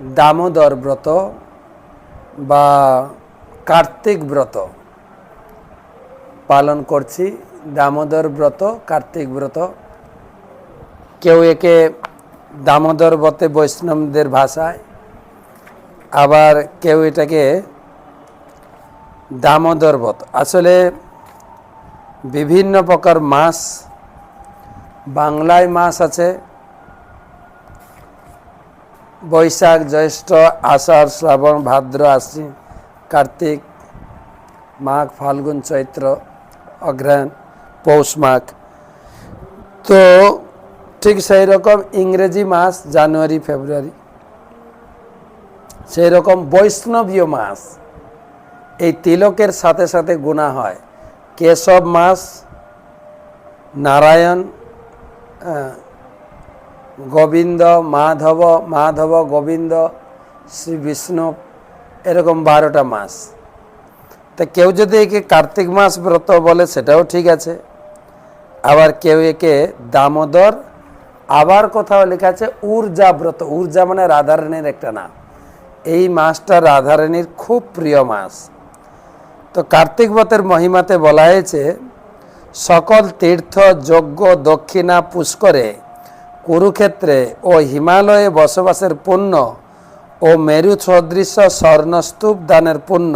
দামোদর ব্রত বা কার্তিক ব্রত পালন করছি। দামোদর ব্রত, কার্তিক ব্রত। কেউ একে দামোদর ব্রতে বৈষ্ণবদের ভাষায়, আবার কেউ এটাকে দামোদর ব্রত। আসলে বিভিন্ন প্রকার মাস বাংলায় মাস আছে বৈশাখ, জ্যৈষ্ঠ, আষাঢ়, শ্রাবণ, ভাদ্র, আশ্বিন, কার্তিক, মাঘ, ফাল্গুন, চৈত্র অগ্রহায়ণ পৌষ মাঘ। তো ঠিক সেই রকম ইংরেজি মাস জানুয়ারি, ফেব্রুয়ারি। সেই রকম বৈষ্ণবীয় মাস। এই তিলকের সাথে সাথে গুণা হয়। কেশব মাস, নারায়ণ গোবিন্দ, মাধব মাধব, গোবিন্দ, শ্রী বিষ্ণু, এরকম বারোটা মাস। তা কেউ যদি একে কার্তিক মাস ব্রত বলে, সেটাও ঠিক আছে। আবার কেউ একে দামোদর, আবার কোথাও লেখা আছে ঊর্জা ব্রত। ঊর্জা মানে রাধারানীর একটা নাম। এই মাসটা রাধারানীর খুব প্রিয় মাস। তো কার্তিক ব্রতের মহিমাতে বলা হয়েছে, সকল তীর্থ, যজ্ঞ, দক্ষিণা, পুষ্করে কুরুক্ষেত্রে ও হিমালয়ে বসবাসের পুণ্য ও মেরু সদৃশ্য স্বর্ণস্তূপ দানের পুণ্য,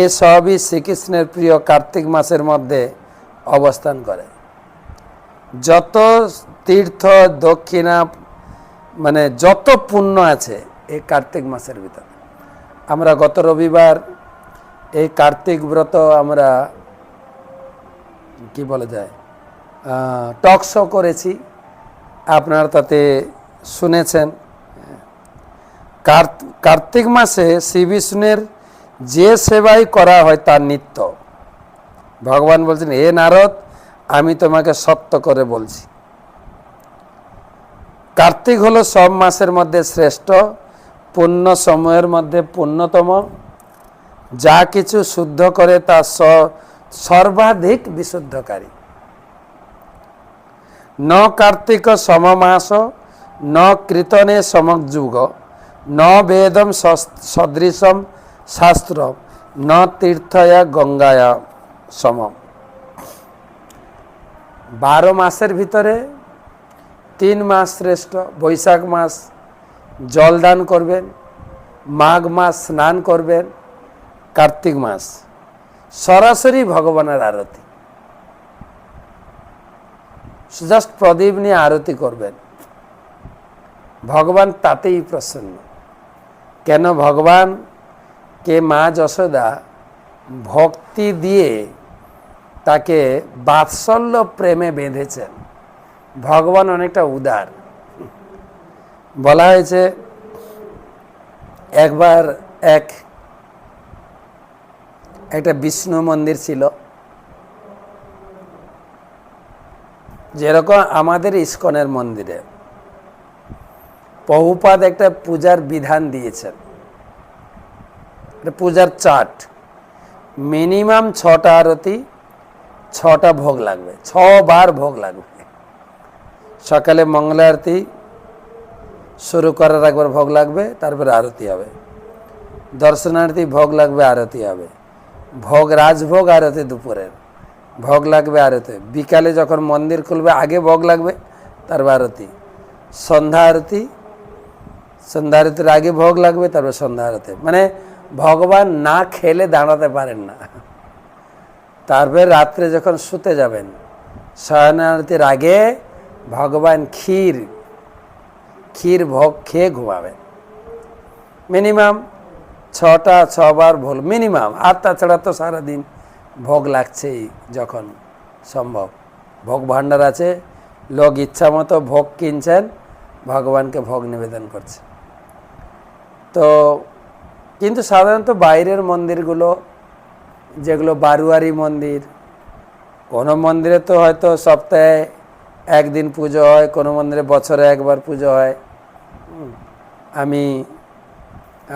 এ সবই শ্রীকৃষ্ণের প্রিয় কার্তিক মাসের মধ্যে অবস্থান করে। যত তীর্থ দক্ষিণা মানে যত পুণ্য আছে এই কার্তিক মাসের ভিতরে। আমরা গত রবিবার এই কার্তিক ব্রত আমরা কি বলা যায়? টক শো করেছি। আপনারা তাতে শুনেছেন। কার্তিক মাসে শ্রী বিষ্ণুর যে সেবাই করা হয় তার নিত্য। ভগবান বলছেন, হে নারদ, আমি তোমাকে সত্য করে বলছি। কার্তিক হলো সব মাসের মধ্যে শ্রেষ্ঠ পুণ্য সময়ের মধ্যে পুণ্যতম যা কিছু শুদ্ধ করে তা সর্বাধিক বিশুদ্ধকারী। ন কার্তিক সমমাস, ন কীর্তনে সমযুগ, ন বেদম সদৃশম শাস্ত্র ন তীর্থয়া গঙ্গায়া সমম। বারো মাসের ভিতরে তিন মাস শ্রেষ্ঠ, বৈশাখ মাস জলদান করবেন, মাঘ মাস স্নান করবেন, কার্তিক মাস। সরাসরি ভগবানের আরতি। জাস্ট প্রদীপ নিয়ে আরতি করবেন। ভগবান তাতেই প্রসন্ন। কেন ভগবান? কে মা যশোদা ভক্তি দিয়ে তাকে বাৎসল্য প্রেমে বেঁধেছেন। ভগবান অনেকটা উদার। বলা হয়েছে, একবার এক, একটা বিষ্ণু মন্দির ছিল। যেরকম আমাদের ইস্কনের মন্দিরে বহুপাদ একটা পূজার বিধান দিয়েছেন। পূজার চাট। মিনিমাম ছটা আরতি, ছটা ভোগ লাগবে, ছবার ভোগ লাগবে। সকালে মঙ্গলা আরতি, শুরু করার একবার ভোগ লাগবে, তারপরে আরতি হবে। দর্শনার্থী ভোগ লাগবে, আরতি হবে। ভোগ, রাজভোগ, আরতি দুপুরের। ভোগ লাগবে আরতি। বিকালে যখন মন্দির খুলবে, আগে ভোগ লাগবে, তারপর আরতি। সন্ধ্যা আরতি, সন্ধ্যা আরতির আগে ভোগ লাগবে, তারপর সন্ধ্যা আরতি। মানে ভগবান না খেলে দাঁড়াতে পারেন না। তারপরে রাত্রে যখন শুতে যাবেন শয়ন আরতির আগে ভগবান ক্ষীর ক্ষীর ভোগ খেয়ে ঘুমাবেন। মিনিমাম ছটা, ছবার ভোল, মিনিমাম। আর তাছাড়া তো সারাদিন ভোগ লাগছেই যখন সম্ভব। ভোগ ভাণ্ডার আছে, লোক ইচ্ছা মতো ভোগ কিনছেন, ভগবানকে ভোগ নিবেদন করছে। তো কিন্তু সাধারণত বাইরের মন্দিরগুলো, যেগুলো বারুয়ারি মন্দির, কোনো মন্দিরে তো হয়তো সপ্তাহে একদিন পুজো হয়, কোনো মন্দিরে বছরে একবার পুজো হয়। আমি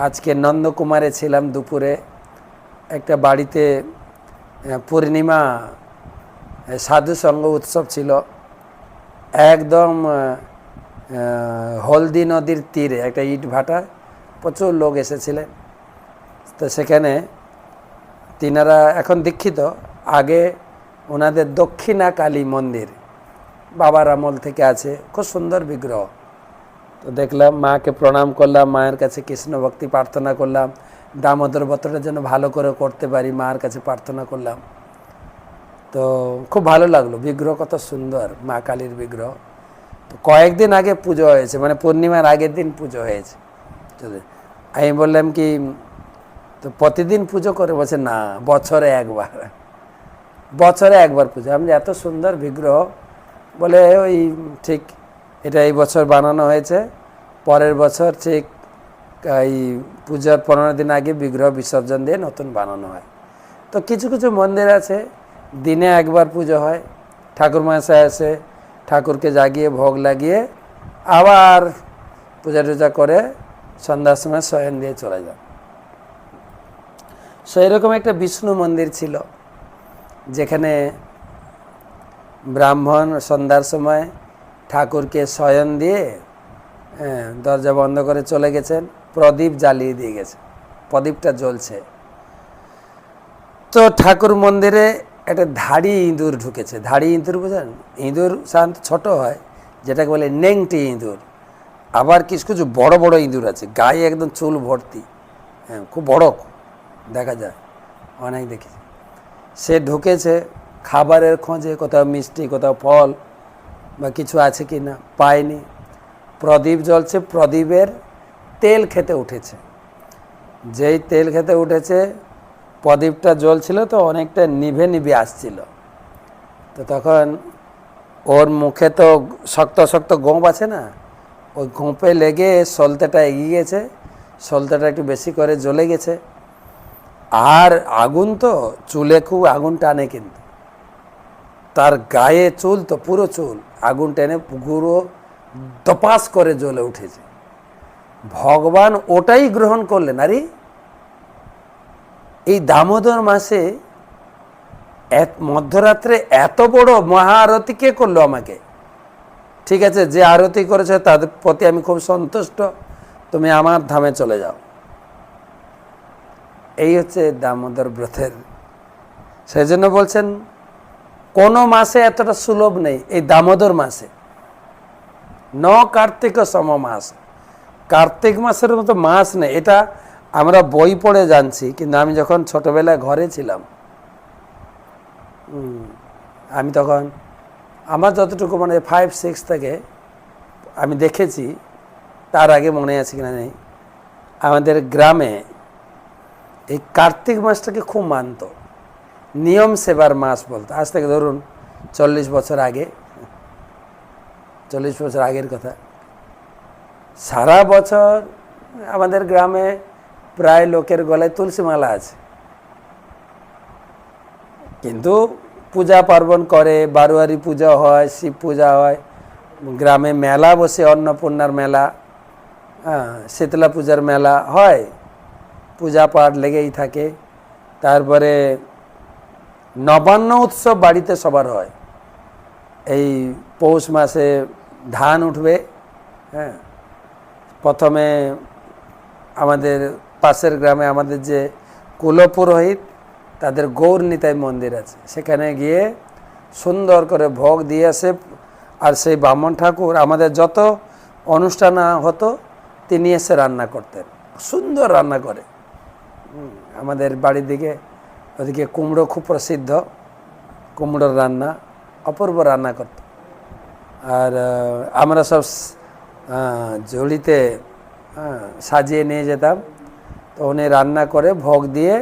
আজকে নন্দকুমারে ছিলাম দুপুরে, একটা বাড়িতে পূর্ণিমা সাধু সঙ্গ উৎসব ছিল। একদম হলদি নদীর তীরে একটা ইট ভাটা, প্রচুর লোক এসেছিলেন। তো সেখানে তিনারা এখন দীক্ষিত। আগে ওনাদের দক্ষিণা কালী মন্দির বাবার আমল থেকে আছে। খুব সুন্দর বিগ্রহ। তো দেখলাম, মাকে প্রণাম করলাম, মায়ের কাছে কৃষ্ণ ভক্তি প্রার্থনা করলাম। দামোদর ব্রতটা যেন ভালো করে করতে পারি, মার কাছে প্রার্থনা করলাম। তো খুব ভালো লাগল, বিগ্রহ কত সুন্দর, মা কালীর বিগ্রহ। তো কয়েকদিন আগে পুজো হয়েছে মানে পূর্ণিমার আগের দিন পুজো হয়েছে। আমি বললাম কি, তো প্রতিদিন পুজো করে? বলছে, না, বছরে একবার। বছরে একবার পুজো। আমি এত সুন্দর বিগ্রহ। বলে, ওই ঠিক, এটা এই বছর বানানো হয়েছে, পরের বছর ঠিক এই পূজার পনেরো দিন আগে বিগ্রহ বিসর্জন দিয়ে নতুন বানানো হয়। তো কিছু কিছু মন্দির আছে, দিনে একবার পুজো হয় ঠাকুর মশাই আসে ঠাকুরকে জাগিয়ে, ভোগ লাগিয়ে আবার পূজা টুজা করে সন্ধ্যার সময় শয়ন দিয়ে চলে যান। সেই রকম একটা বিষ্ণু মন্দির ছিল, যেখানে ব্রাহ্মণ সন্ধ্যার সময় ঠাকুরকে শয়ন দিয়ে দরজা বন্ধ করে চলে গেছেন। প্রদীপ জ্বালিয়ে দিয়ে গেছে। প্রদীপটা জ্বলছে। তো ঠাকুর মন্দিরে একটা ধাড়ি ইঁদুর ঢুকেছে। ধাড়ি ইঁদুর বোঝেন ইঁদুর সাধারণত ছোট হয়, যেটাকে বলে নেংটি ইঁদুর। আবার কিছু কিছু বড় বড় ইঁদুর আছে। গায়ে একদম চুল ভর্তি। হ্যাঁ খুব বড়। দেখা যায়। অনেক দেখি। সে ঢুকেছে, খাবারের খোঁজে কোথাও মিষ্টি, কোথাও ফল বা কিছু আছে কি না পায়নি। প্রদীপ জ্বলছে। প্রদীপের তেল খেতে উঠেছে। যেই তেল খেতে উঠেছে, প্রদীপটা জ্বলছিল তো অনেকটা নিভে নিভে আসছিল। তো তখন ওর মুখে তো শক্ত শক্ত গোঁপ আছে না, ওই গোঁপে লেগে সলতেটা এগিয়ে গেছে, সলতেটা একটু বেশি করে জ্বলে গেছে। আর আগুন তো চুলে খুব আগুন টানে কিন্তু। তার গায়ে চুল তো পুরো চুল, আগুন টেনে পুরো দপাস করে জ্বলে উঠেছে। ভগবান ওটাই গ্রহণ করলেন। আরে, এই দামোদর মাসে এক মধ্যরাত্রে এত বড় মহা আরতি কে করল আমাকে? ঠিক আছে, যে আরতি করেছে তাদের প্রতি আমি খুব সন্তুষ্ট। তুমি আমার ধামে চলে যাও। এই হচ্ছে দামোদর ব্রতের। সেই জন্য বলছেন, কোনো মাসে এতটা সুলভ নেই এই দামোদর মাসে। ন কার্তিক সম মাস কার্তিক মাসের মতো মাস নেই। এটা আমরা বই পড়ে জানছি, কিন্তু আমি যখন ছোটবেলায় ঘরে ছিলাম আমি তখন আমার যতটুকু মানে ফাইভ সিক্স থেকে আমি দেখেছি, তার আগে মনে আছে কিনা নেই, আমাদের গ্রামে এই কার্তিক মাসটাকে খুব মানত। নিয়ম সেবার মাস বলতো। আজ থেকে ধরুন চল্লিশ বছর আগে, চল্লিশ বছর আগের কথা। সারা বছর আমাদের গ্রামে প্রায় লোকের গলায় তুলসী মালা আছে। কিন্তু পূজা পার্বণ করে, বারোয়ারি পূজা হয়, শিব পূজা হয়, গ্রামে মেলা বসে, অন্নপূর্ণার মেলা হ্যাঁ শীতলা পূজার মেলা হয়। পূজা পাঠ লেগেই থাকে। তারপরে নবান্ন উৎসব বাড়িতে সবার হয়। এই পৌষ মাসে ধান উঠবে হ্যাঁ প্রথমে আমাদের পাশের গ্রামে আমাদের যে কুলপুরোহিত, তাদের গৌর নিতাই মন্দির আছে। সেখানে গিয়ে সুন্দর করে ভোগ দিয়ে আসে। আর সেই ব্রাহ্মণ ঠাকুর, আমাদের যত অনুষ্ঠান হতো, তিনি এসে রান্না করতেন। সুন্দর রান্না করে। আমাদের বাড়ির দিকে, ওদিকে কুমড়ো খুব প্রসিদ্ধ। কুমড়োর রান্না, অপূর্ব রান্না করত। আর আমরা সব ঝুড়িতে সাজিয়ে নিয়ে যেতাম। তো উনি রান্না করে ভোগ দিয়ে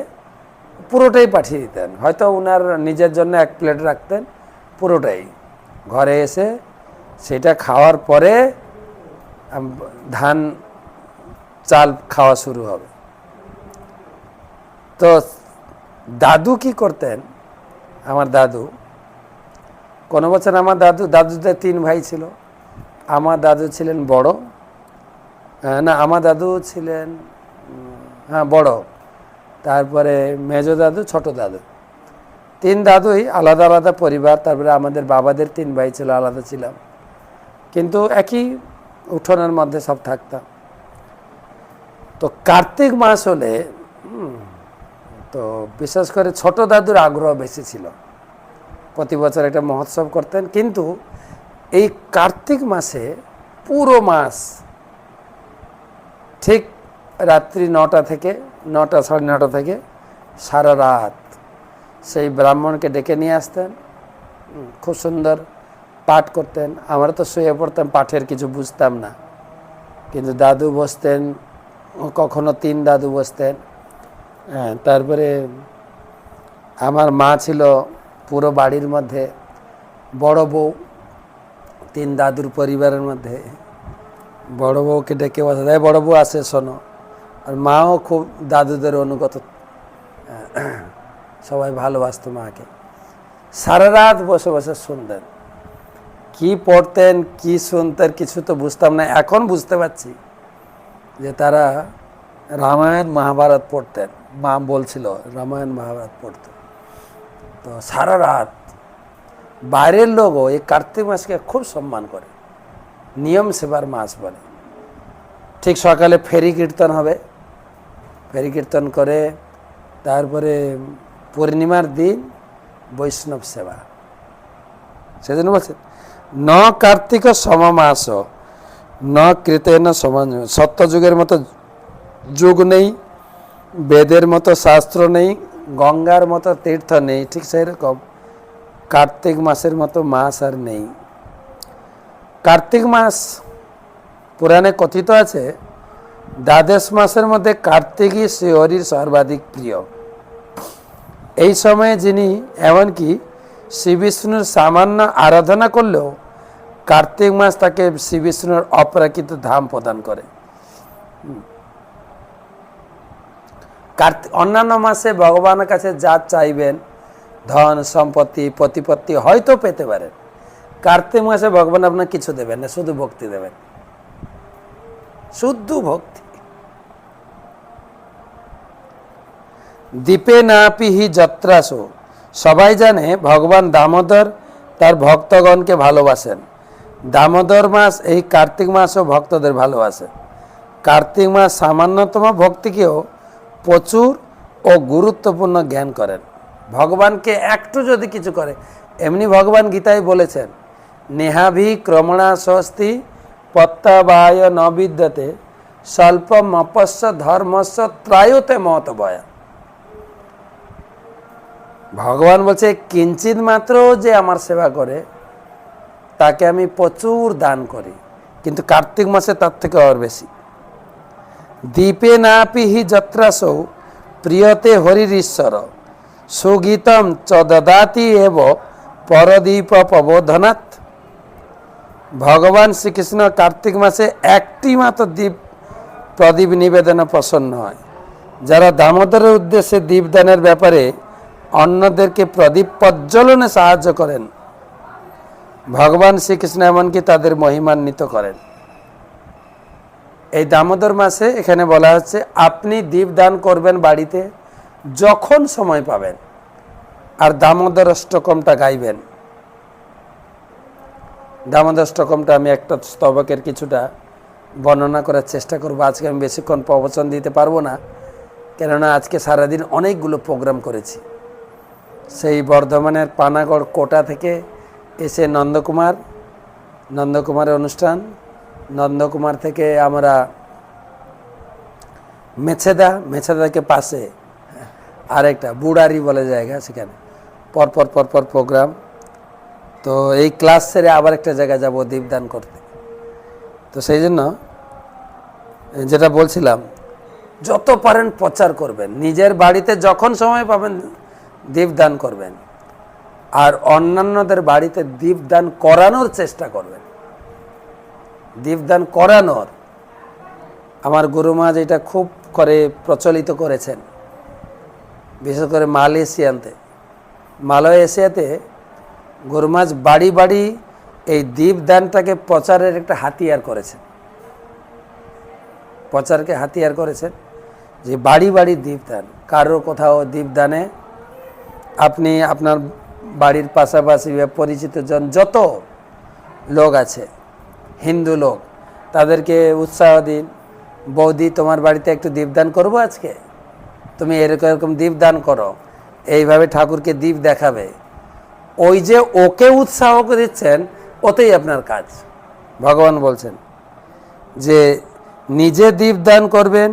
পুরোটাই পাঠিয়ে দিতেন। হয়তো ওনার নিজের জন্য এক প্লেট রাখতেন, পুরোটাই। ঘরে এসে সেটা খাওয়ার পরে ধান, চাল খাওয়া শুরু হবে। তো দাদু কি করতেন? আমার দাদু। কোনো বছর আমার দাদু, দাদুদের তিন ভাই ছিল। আমার দাদু ছিলেন বড়। না, আমার দাদু ছিলেন হ্যাঁ বড়। তারপরে মেজ দাদু, ছোট দাদু। তিন দাদুই আলাদা আলাদা পরিবার, তারপরে আমাদের বাবাদের তিন ভাই ছিল, আলাদা ছিলাম। কিন্তু একই উঠোনের মধ্যে সব থাকতাম। তো কার্তিক মাস হলে তো বিশেষ করে ছোট দাদুর আগ্রহ বেশি ছিল। প্রতি বছর একটা মহোৎসব করতেন, কিন্তু এই কার্তিক মাসে পুরো মাস ঠিক রাত্রি নটা থেকে, নটা, সাড়ে নটা থেকে সারা রাত সেই ব্রাহ্মণকে ডেকে নিয়ে আসতেন। খুব সুন্দর পাঠ করতেন। আমরা তো শুয়ে পড়তাম, পাঠের কিছু বুঝতাম না। কিন্তু দাদু বসতেন, কখনো তিন দাদু বসতেন। হ্যাঁ তারপরে আমার মা ছিল পুরো বাড়ির মধ্যে বড় বউ। তিন দাদুর পরিবারের মধ্যে। বড় বউকে ডেকে বসা দেয় বড় বউ আসে শোনো। আর মাও খুব দাদুদের অনুগত। সবাই ভালোবাসতো মাকে। সারা রাত বসে বসে শুনতেন। কি পড়তেন, কি শুনতেন, কিছু তো বুঝতাম না। এখন বুঝতে পারছি যে তারা রামায়ণ মহাভারত পড়তেন। মা বলছিল, রামায়ণ মহাভারত পড়ত। তো সারা রাত বাইরের লোকও এই কার্তিক মাসকে খুব সম্মান করে। নিয়ম সেবার মাস বলে। ঠিক সকালে ফেরি কীর্তন হবে। ফেরি কীর্তন করে তারপরে পূর্ণিমার দিন বৈষ্ণব সেবা। সেজন্য বলছেন ন কার্তিক সমমাস, ন কৃতেন সমান সত্যযুগের মতো যুগ নেই, বেদের মতো শাস্ত্র নেই, গঙ্গার মতো তীর্থ নেই, ঠিক সেই রকম কার্তিক মাসের মতো মাস আর নেই। কার্তিক মাস পুরাণে কথিত আছে, দ্বাদশ মাসের মধ্যে কার্তিকই শ্রীহরির সর্বাধিক প্রিয়। এই সময়ে যিনি এমনকি শ্রী বিষ্ণুর সামান্য আরাধনা করলেও কার্তিক মাস তাকে শ্রী বিষ্ণুর অপরাকৃত ধাম প্রদান করে। কার্তিক অন্যান্য মাসে ভগবানের কাছে যা চাইবেন ধন, সম্পত্তি, প্রতিপত্তি হয়তো পেতে পারেন। কার্তিক মাসে ভগবান আপনার কিছু দেবেন না, শুধু ভক্তি দেবেন। শুদ্ধ ভক্তি। দ্বীপে না পিহি যাত্রাসু। সবাই জানে ভগবান দামোদর, তার ভক্তগণকে ভালোবাসেন। দামোদর মাস, এই কার্তিক মাসও ভক্তদের ভালোবাসে। কার্তিক মাস সামান্যতম ভক্তিকেও প্রচুর ও গুরুত্বপূর্ণ জ্ঞান করেন। ভগবানকে একটু যদি কিছু করে, এমনি ভগবান গীতায় বলেছেন, নেহাভি ক্রমণা স্বস্তি পত্তাবায় ন বিদ্যতে স্বল্পম অপস্য ধর্মস্য ত্রায়তে মত বয়া। ভগবান বলছে কিঞ্চিত মাত্র যে আমার সেবা করে, তাকে আমি প্রচুর দান করি, কিন্তু কার্তিক মাসে তার থেকে আর বেশি। দ্বীপে না পিহি যাত্রাসৌ, প্রিয়তে হরির ঈশ্বর সুগীতম চ এব পরদীপ প্রবোধনাথ ভগবান শ্রীকৃষ্ণ কার্তিক মাসে একটি মাত্র দ্বীপ প্রদীপ নিবেদনে প্রসন্ন হয়, যারা দামোদরের উদ্দেশ্যে দীপদানের ব্যাপারে অন্যদেরকে প্রদীপ প্রজ্বলনে সাহায্য করেন। ভগবান শ্রীকৃষ্ণ এমনকি তাদের মহিমান্বিত করেন। এই দামোদর মাসে এখানে বলা হচ্ছে, আপনি দীপ দান করবেন বাড়িতে? যখন সময় পাবেন আর দামোদর অষ্টকমটা গাইবেন। দামোদর অষ্টকমটা আমি একটা স্তবকের কিছুটা বর্ণনা করার চেষ্টা করব। আজকে আমি বেশিক্ষণ প্রবচন দিতে পারব না, কেননা আজকে সারাদিন অনেকগুলো প্রোগ্রাম করেছি। সেই বর্ধমানের পানাগড় কোটা থেকে এসে নন্দকুমার, নন্দকুমারের অনুষ্ঠান, নন্দকুমার থেকে আমরা মেছেদা, মেছেদাকে পাশে আরেকটা, বুড়ারি বলে জায়গা সেখানে। পরপর পরপর প্রোগ্রাম তো এই ক্লাস সেরে আবার একটা জায়গায় যাব দীপদান করতে। তো সেই জন্য যেটা বলছিলাম, যত পারেন প্রচার করবেন। নিজের বাড়িতে যখন সময় পাবেন, দীপদান করবেন। আর অন্যান্যদের বাড়িতে দীপদান করানোর চেষ্টা করবেন। দীপদান করানোর। আমার গুরুমা যেটা খুব করে প্রচলিত করেছেন। বিশেষ করে মালয়েশিয়াতে। মালয়েশিয়াতে গুরুমাজ বাড়ি বাড়ি এই দীপদানটাকে প্রচারের একটা হাতিয়ার করেছেন প্রচারকে হাতিয়ার করেছেন যে বাড়ি বাড়ি দীপদান কারও কোথাও দীপদানে আপনি আপনার বাড়ির পাশাপাশি বা পরিচিত জন যত লোক আছে, হিন্দু লোক, তাদেরকে উৎসাহ দিন, বৌদি তোমার বাড়িতে একটু দীপদান করব আজকে? তুমি এরকম এরকম দ্বীপ দীপদান করো, এইভাবে ঠাকুরকে দীপ দেখাবে। ওই যে ওকে উৎসাহ দিচ্ছেন, ওতেই আপনার কাজ। ভগবান বলছেন যে নিজে দ্বীপ দীপদান করবেন,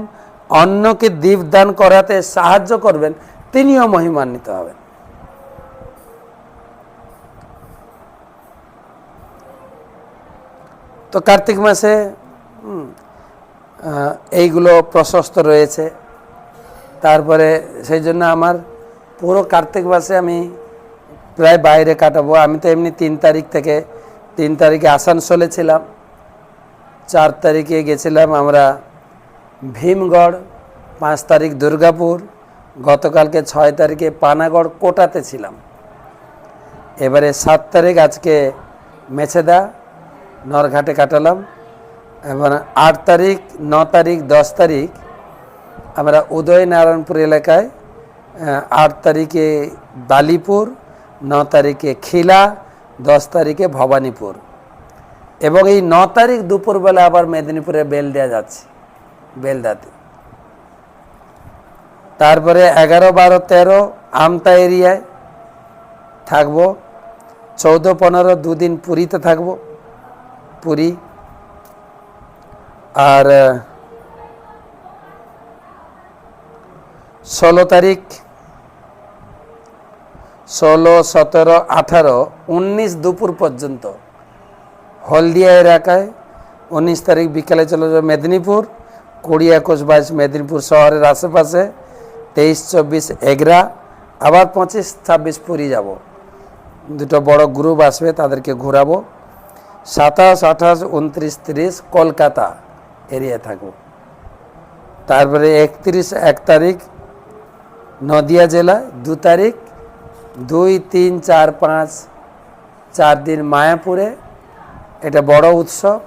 অন্যকে দ্বীপ দীপদান করাতে সাহায্য করবেন, তিনিও মহিমান্বিত হবেন। তো কার্তিক মাসে এইগুলো প্রশস্ত রয়েছে। তারপরে সেই জন্য আমার পুরো কার্তিক মাসে আমি প্রায় বাইরে কাটাবো। আমি তো এমনি তিন তারিখ থেকে, তিন তারিখে আসানসোলে ছিলাম, চার তারিখে গেছিলাম আমরা ভীমগড়, পাঁচ তারিখ দুর্গাপুর, গতকালকে ছয় তারিখে পানাগড় কোটাতে ছিলাম। এবারে সাত তারিখ আজকে মেছেদা, নরঘাটে কাটালাম এবং আট তারিখ, ন তারিখ, দশ তারিখ আমরা উদয়নারায়ণপুর এলাকায় আট তারিখে বালিপুর, ন তারিখে খিলা, দশ তারিখে ভবানীপুর। এবং এই ন তারিখ দুপুরবেলা আবার মেদিনীপুরে বেল দেওয়া যাচ্ছে, বেলদাতে। তারপরে এগারো, বারো, তেরো আমতা এরিয়ায় থাকব। চৌদ্দ, পনেরো দুদিন পুরীতে থাকব, পুরী। আর ষোলো তারিখ, ষোলো, সতেরো, আঠারো, উনিশ দুপুর পর্যন্ত হলদিয়া এলাকায়, উনিশ তারিখ বিকালে চলে যাবে মেদিনীপুর, কুড়ি একুশ বাইশ মেদিনীপুর শহরের আশেপাশে, তেইশ, চব্বিশ এগরা, আবার পঁচিশ, ছাব্বিশ পুরী যাব। দুটো বড় গ্রুপ আসবে, তাদেরকে ঘোরাবো। সাতাশ, আঠাশ, উনত্রিশ, তিরিশ কলকাতা এরিয়া থাকব। তারপরে একত্রিশ এক তারিখ নদিয়া জেলা, দু তারিখ, দুই, তিন, চার, পাঁচ, চার দিন মায়াপুরে। এটা বড় উৎসব,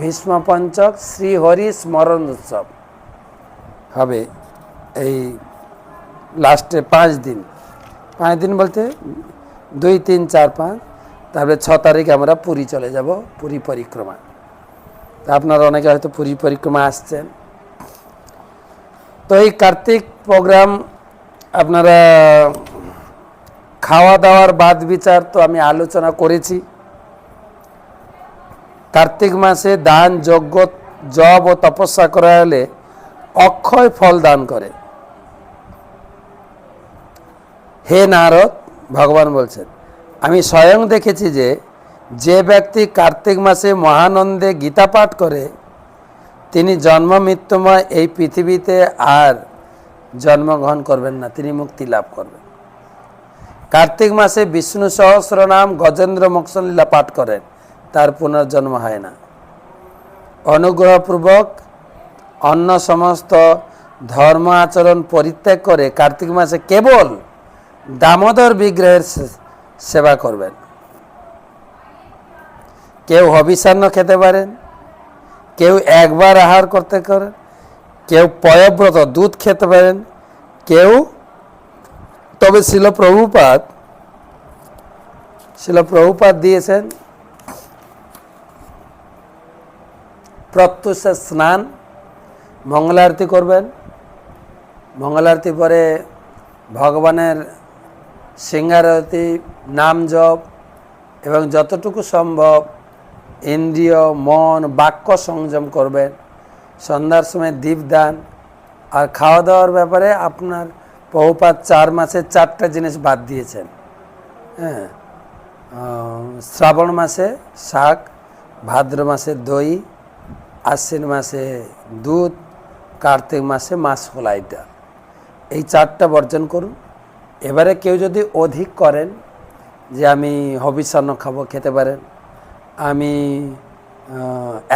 ভীষ্ম পঞ্চক শ্রীহরি স্মরণ উৎসব হবে এই লাস্টে পাঁচ দিন। পাঁচ দিন বলতে দুই, তিন, চার, পাঁচ, তারপরে ছ তারিখ আমরা পুরী চলে যাব, পুরী পরিক্রমা। তা আপনারা অনেকে হয়তো পুরী পরিক্রমা আসছেন। তো এই কার্তিক প্রোগ্রাম আপনারা খাওয়া দাওয়ার বাদ বিচার তো আমি আলোচনা করেছি। কার্তিক মাসে দান, যজ্ঞ জব ও তপস্যা করা হলে অক্ষয় ফল দান করে। হে নারদ, ভগবান বলছেন, আমি স্বয়ং দেখেছি যে যে ব্যক্তি কার্তিক মাসে মহানন্দে গীতা পাঠ করে, তিনি জন্ম মৃত্যুময় এই পৃথিবীতে আর জন্মগ্রহণ করবেন না, তিনি মুক্তি লাভ করবেন। কার্তিক মাসে বিষ্ণু সহস্র নাম গজেন্দ্র মোক্ষলীলা পাঠ করেন, তার পুনর্জন্ম হয় না। অনুগ্রহপূর্বক অন্য সমস্ত ধর্ম আচরণ পরিত্যাগ করে কার্তিক মাসে কেবল দামোদর বিগ্রহের সেবা করবেন। কেউ হবিষান্ন খেতে পারেন, কেউ একবার আহার করতে পারেন কেউ পয়ব্রত দুধ খেতে পারেন, কেউ, তবে শিল প্রভুপাত শিল প্রভুপাত দিয়েছেন। প্রত্যুষ স্নান, মঙ্গলারতি করবেন। মঙ্গলারতি পরে ভগবানের সিঙ্গারতি নাম জপ, এবং যতটুকু সম্ভব ইন্দ্রিয়, মন, বাক্য সংযম করবেন। সন্ধ্যার সময় দীপদান আর খাওয়া দাওয়ার ব্যাপারে আপনার বহুপাত চার মাসে চারটা জিনিস বাদ দিয়েছেন। হ্যাঁ শ্রাবণ মাসে শাক, ভাদ্র মাসে দই, আশ্বিন মাসে দুধ, কার্তিক মাসে মাছ কলাইটা এই চারটা বর্জন করুন। এবারে কেউ যদি অধিক করেন যে আমি হবিষান্ন খাব, খেতে পারেন। আমি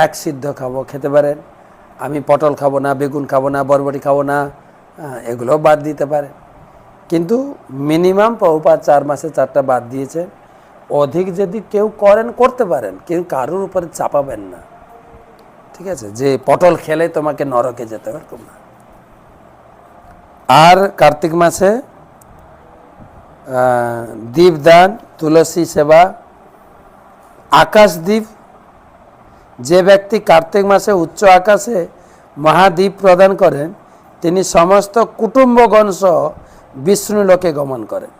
এক সিদ্ধ খাব, খেতে পারেন। আমি পটল খাব না বেগুন খাব না বরবটি খাব না আহ, এগুলোও বাদ দিতে পারে। কিন্তু মিনিমাম বহুপাত চার মাসে চারটা বাদ দিয়েছে। অধিক যদি কেউ করেন করতে পারেন কেউ কারোর উপরে চাপাবেন না। ঠিক আছে? যে পটল খেলে তোমাকে নরকে যেতে পারতাম না। আর কার্তিক মাসে দীপদান তুলসী সেবা আকাশদ্বীপ যে ব্যক্তি কার্তিক মাসে উচ্চ আকাশে মহাদ্বীপ প্রদান করেন, তিনি সমস্ত কুটুম্বগণ সহ বিষ্ণু লোকে গমন করেন।